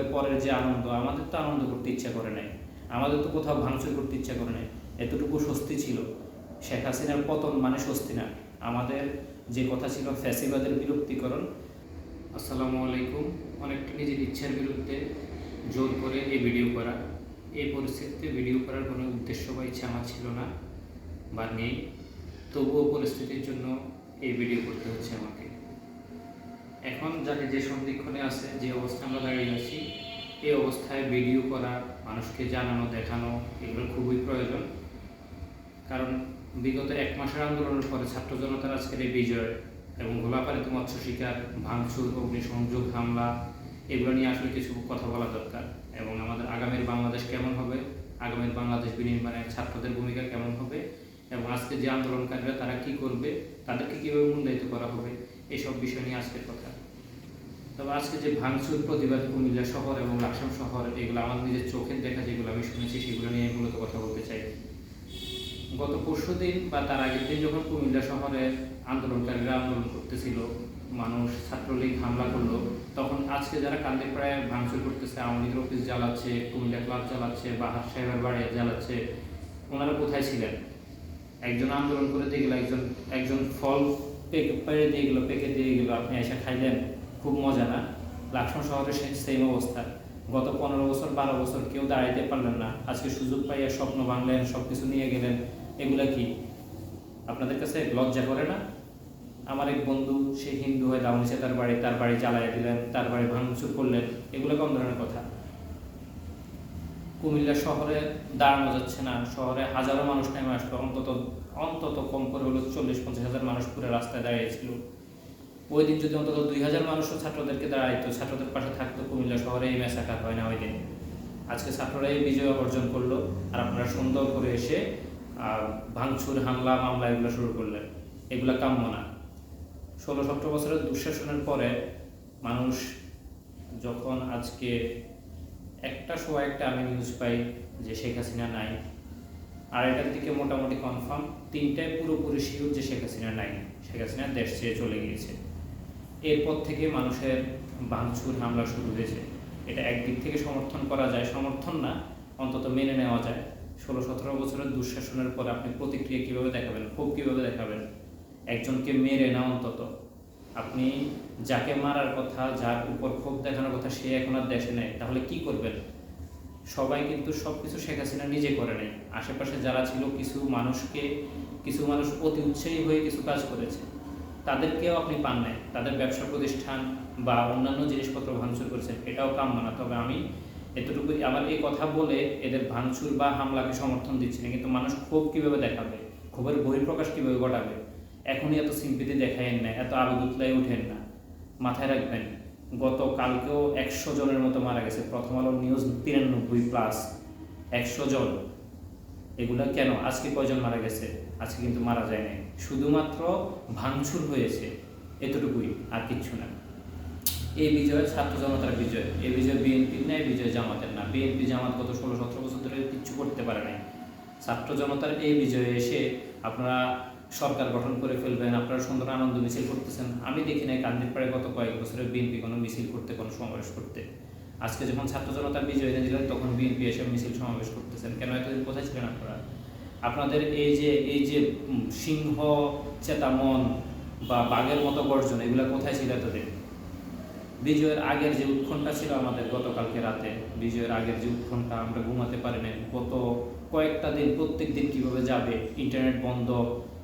বিজয়ের পরের যে আনন্দ, আমাদের তো আনন্দ করতে ইচ্ছা করে নাই। আমাদের তো কোথাও ভাঙচুর করতে ইচ্ছা করে নাই। এতটুকু স্বস্তি ছিল। শেখ হাসিনার পতন মানে স্বস্তি না। আমাদের যে কথা ছিল ফ্যাসিবাদের বিরক্তিকরণ। আসসালামু আলাইকুম। অনেকটা নিজের ইচ্ছার বিরুদ্ধে জোর করে এই ভিডিও করা। এই পরিস্থিতিতে ভিডিও করার কোনো উদ্দেশ্য বা ইচ্ছা আমার ছিল না বা নেই। তবুও পরিস্থিতির জন্য এই ভিডিও করতে হচ্ছে আমাকে। এখন যাকে যে সন্ধিক্ষণে আছে, যে অবস্থায় আমরা দাঁড়িয়ে আছি, এই অবস্থায় ভিডিও করা, মানুষকে জানানো, দেখানো, এগুলো খুবই প্রয়োজন। কারণ বিগত এক মাসের আন্দোলনের পরে ছাত্র জনতার আজকের এই বিজয় এবং গোলাপালিত মৎস্য শিকার, ভাঙচুর, অগ্নিসংযোগ, হামলা, এগুলো নিয়ে আসলে কিছু কথা বলা দরকার। এবং আমাদের আগামীর বাংলাদেশ কেমন হবে, আগামীর বাংলাদেশ বিনির্মাণে ছাত্রদের ভূমিকা কেমন হবে, এবং আজকে যে আন্দোলনকারীরা তারা কি করবে, তাদেরকে কীভাবে মূল্যায়িত করা হবে এইসব বিষয় নিয়ে আজকের কথা। তবে আজকে যে ভাঙচুর, প্রতিবাদ, কুমিল্লা শহর এবং লাকসাম শহর, এগুলো আমার নিজের চোখের দেখা যেগুলো আমি শুনেছি, সেগুলো নিয়ে মূলত কথা বলতে চাই। গত পরশু দিন বা তার আগের দিন যখন কুমিল্লা শহরে আন্দোলনকারীরা আন্দোলন করতেছিল, মানুষ, ছাত্রলীগ হামলা করল, তখন আজকে যারা কান্দি প্রায় ভাঙচুর করতেছে, আওয়ামী লীগের অফিস জ্বালাচ্ছে, কুমিল্লা ক্লাব জ্বালাচ্ছে, বাহার সাহেবের বাড়ি জ্বালাচ্ছে, ওনারা কোথায় ছিলেন? একজন আন্দোলন করে দিয়ে গেলো একজন একজন ফল পেরে দিয়ে গেলো, পেকে দিয়ে গেলো, আপনি এসে খাইলেন, খুব মজা না? লাকসাম শহরে সেম অবস্থা। গত পনেরো বছর, বারো বছর কেউ দাঁড়াইতে পারলেন না। আজকে সুযোগ পাইয়া স্বপ্ন ভাঙলেন সব কিছু নিয়ে গেলেন। এগুলা কি? আপনাদের কাছে লজ্জা করে না? আমার এক বন্ধু, সে হিন্দু হয়ে দাউনিসে তার বাড়ি তার বাড়ি জ্বালাইয়া দিলেন, তার বাড়ি ভাঙচুর করলেন। এগুলো কম ধরনের কথা? কুমিল্লা শহরে দাঁড়ানো যাচ্ছে না। শহরে হাজারো মানুষ নেমে আসলো, অন্তত অন্তত কম করে হলো চল্লিশ, পঞ্চাশ হাজার মানুষ পুরো রাস্তায় দাঁড়িয়েছিল। ওই দিন যদি অন্তত দুই হাজার মানুষও ছাত্রদেরকে দাঁড়াইতো, ছাত্রদের পাশে থাকতো, কুমিল্লা শহরে এই ম্যাসাকার হয় না ওই দিন। আজকে ছাত্ররা এই বিজয় অর্জন করল, আর আপনারা সুন্দর করে এসে ভাঙচুর, হামলা, মামলা এগুলো শুরু করলেন। এগুলো কাম্য না। ষোলো সতেরো বছরের দুঃশাসনের পরে মানুষ যখন আজকে একটা সময় একটা আমি নিউজ পাই যে শেখ হাসিনা নাই আর এটার দিকে মোটামুটি কনফার্ম তিনটায় পুরোপুরি শিওর যে শেখ হাসিনা নাই শেখ হাসিনা দেশ ছেড়ে চলে গিয়েছে। এরপর থেকে মানুষের ভাঙচুর, হামলা শুরু হয়েছে। এটা একদিক থেকে সমর্থন করা যায়, সমর্থন না, অন্তত মেনে নেওয়া যায়। ষোলো, সতেরো বছরের দুঃশাসনের পর আপনি প্রতিক্রিয়া কীভাবে দেখাবেন, ক্ষোভ কীভাবে দেখাবেন? একজনকে মেরে না অন্তত। আপনি যাকে মারার কথা, যার উপর ক্ষোভ দেখানোর কথা সে এখন আর দেশে নেই, তাহলে কি করবেন? সবাই কিন্তু সব কিছু শেখ হাসিনা নিজে করে নেয়। আশেপাশে যারা ছিল কিছু মানুষকে, কিছু মানুষ অতি উৎসাহী হয়ে কিছু কাজ করেছে। তাদেরকেও আপনি পান নাই। তাদের ব্যবসা প্রতিষ্ঠান বা অন্যান্য জিনিসপত্র ভাঙচুর করেছেন, এটাও কাম্য না। তবে আমি এতটুকু আবার এই কথা বলে এদের ভাঙচুর বা হামলাকে সমর্থন দিচ্ছি না। কিন্তু মানুষ ক্ষোভ কীভাবে দেখাবে? ক্ষোভের বহিঃপ্রকাশ কীভাবে ঘটাবে? এখনই এত সিম্পিতি দেখাইন না, এত আবেগ উতলাই উঠেন না। মাথায় রাখবেন গত কালকেও একশো জনের মতো মারা গেছে। প্রথম আলো নিউজ তিরানব্বই প্লাস একশো জন। এগুলো কেন? আজকে কয়জন মারা গেছে? আজকে কিন্তু মারা যায় নাই। শুধুমাত্র ভাঙচুর হয়েছে। এতটুকুই, আর কিচ্ছু না। এই বিজয় ছাত্র জনতার বিজয়। এই বিজয় বিএনপির না এই বিজয় জামাতের না। বিএনপি জামাত গত ষোলো সতেরো বছর ধরে কিচ্ছু করতে পারে নাই। ছাত্র জনতার এই বিজয়ে এসে আপনারা সরকার গঠন করে ফেলবেন, আপনারা সুন্দর আনন্দ মিছিল করতেছেন। আমি দেখি নাই কান্দির পাড়ে গত কয়েক বছরে বিএনপি কোনো মিছিল করতে, কোনো সমাবেশ করতে। আজকে যখন ছাত্র জনতা বিজয় এনে দিলেন তখন বিএনপি এসে মিছিল সমাবেশ করতেছেন। কেন এতদিন কোথায় ছিলেন আপনারা? আপনাদের এই যে এই যে সিংহ চেতামন বা বাঘের মতো গর্জন, এগুলা কোথায় ছিল এতদিন? বিজয়ের আগের যে উৎকণ্ঠা ছিল আমাদের গতকালকে রাতে, বিজয়ের আগের যে উৎকণ্ঠা, আমরা ঘুমাতে পারি নাই গত কয়েকটা দিন, প্রত্যেক দিন কীভাবে যাবে, ইন্টারনেট বন্ধ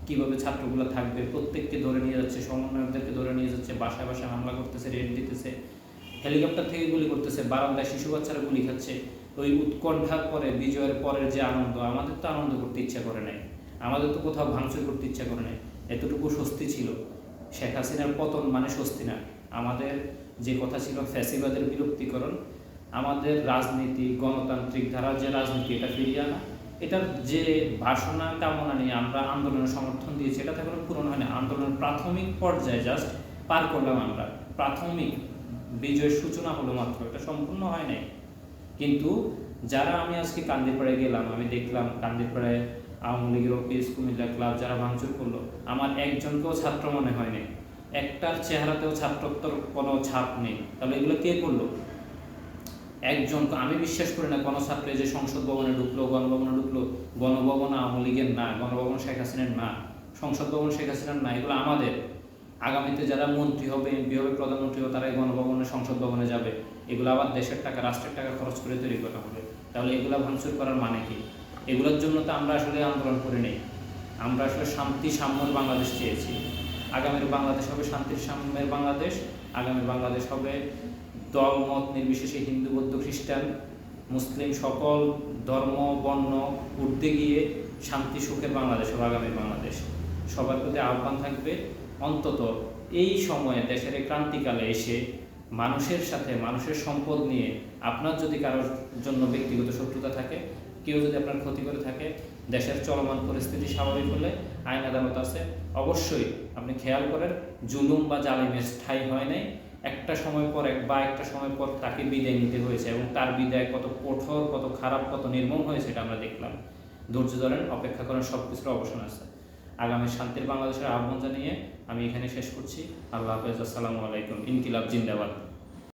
কীভাবে ছাত্রগুলো থাকবে? প্রত্যেককে ধরে নিয়ে যাচ্ছে, সমন্বয়কদেরকে ধরে নিয়ে যাচ্ছে, বাসায় বাসায় হামলা করতেছে, রেড দিতেছে, হেলিকপ্টার থেকে গুলি করতেছে, বারান্দায় শিশু বাচ্চারা গুলি খাচ্ছে। ওই উৎকণ্ঠার পরে, বিজয়ের পরের যে আনন্দ, আমাদের তো আনন্দ করতে ইচ্ছা করে নাই। আমাদের তো কোথাও ভাঙচুর করতে ইচ্ছা করে নাই। এতটুকু স্বস্তি ছিল। শেখ হাসিনার পতন মানে স্বস্তি না। আমাদের যে কথা ছিল, ফ্যাসিবাদের বিরক্তিকরণ আমাদের রাজনীতি, গণতান্ত্রিক ধারা যে রাজনীতি, এটা ফিরিয়ে আনা এটার যে বাসনা কামনা নিয়ে আমরা আন্দোলনের সমর্থন দিয়েছি, এটা এখনও পূরণ হয়নি। আন্দোলনের প্রাথমিক পর্যায়ে জাস্ট পার করলাম আমরা। প্রাথমিক বিজয়ের সূচনা হলো মাত্র, এটা সম্পূর্ণ হয় নাই। কিন্তু যারা আমি আজকে কান্দিপাড়ায় গেলাম, আমি দেখলাম কান্দিপাড়ায় আওয়ামী লীগের অফিস, কুমিল্লা ক্লাব যারা ভাঙচুর করল, আমার একজনকেও ছাত্র মনে হয়নি একটার চেহারাতেও ছাত্রত্বর কোনো ছাপ নেই। তাহলে এগুলো কে করল? একজন আমি বিশ্বাস করি না, কোনো ছাত্র যে সংসদ ভবনে ঢুকলো, গণভবনে ঢুকলো, গণভবন আওয়ামী লীগের না, গণভবন শেখ হাসিনার না, সংসদ ভবন শেখ হাসিনার না, এগুলো আমাদের। আগামীতে যারা মন্ত্রী হবে, এমপি হবে, প্রধানমন্ত্রী হবে তারা এই গণভবনে, সংসদ ভবনে যাবে। এগুলো আবার দেশের টাকা, রাষ্ট্রের টাকা খরচ করে তৈরি করা হবে। তাহলে এগুলো ভাঙচুর করার মানে কি? এগুলোর জন্য তো আমরা আসলে আন্দোলন করে নেই। আমরা আসলে শান্তি, সাম্যর বাংলাদেশ চেয়েছি। আগামীর বাংলাদেশ হবে শান্তির, সাম্যের বাংলাদেশ, আগামীর বাংলাদেশ হবে দল মত নির্বিশেষে হিন্দু, বৌদ্ধ, খ্রিস্টান, মুসলিম সকল ধর্ম, বর্ণ উঠতে গিয়ে শান্তি, সুখের বাংলাদেশ হবে আগামীর বাংলাদেশ। সবার প্রতি আহ্বান থাকবে, অন্তত এই সময়ে দেশের ক্রান্তিকালে এসে মানুষের সাথে, মানুষের সম্পদ নিয়ে আপনার যদি কারোর জন্য ব্যক্তিগত শত্রুতা থাকে, কেউ যদি আপনার ক্ষতি করে থাকে, দেশের চলমান পরিস্থিতি স্বাভাবিক হলে আইন আদালত আছে। অবশ্যই আপনি খেয়াল করেন, জুলুম বা জালিমের স্থায়ী হয় নাই। একটা সময় পর এক বা একটা সময় পর তাকে বিদায় নিতে হয়েছে এবং তার বিদায় কত কঠোর, কত খারাপ, কত নির্মম হয়েছে এটা আমরা দেখলাম। ধৈর্য ধরেন, অপেক্ষা করেন সব কিছুর অবসান আছে। আগামী শান্তির বাংলাদেশের আহ্বান জানিয়ে আমি এখানে শেষ করছি। আল্লাহ হাফেজ, আসসালামু আলাইকুম। ইনকিলাব জিন্দাবাদ।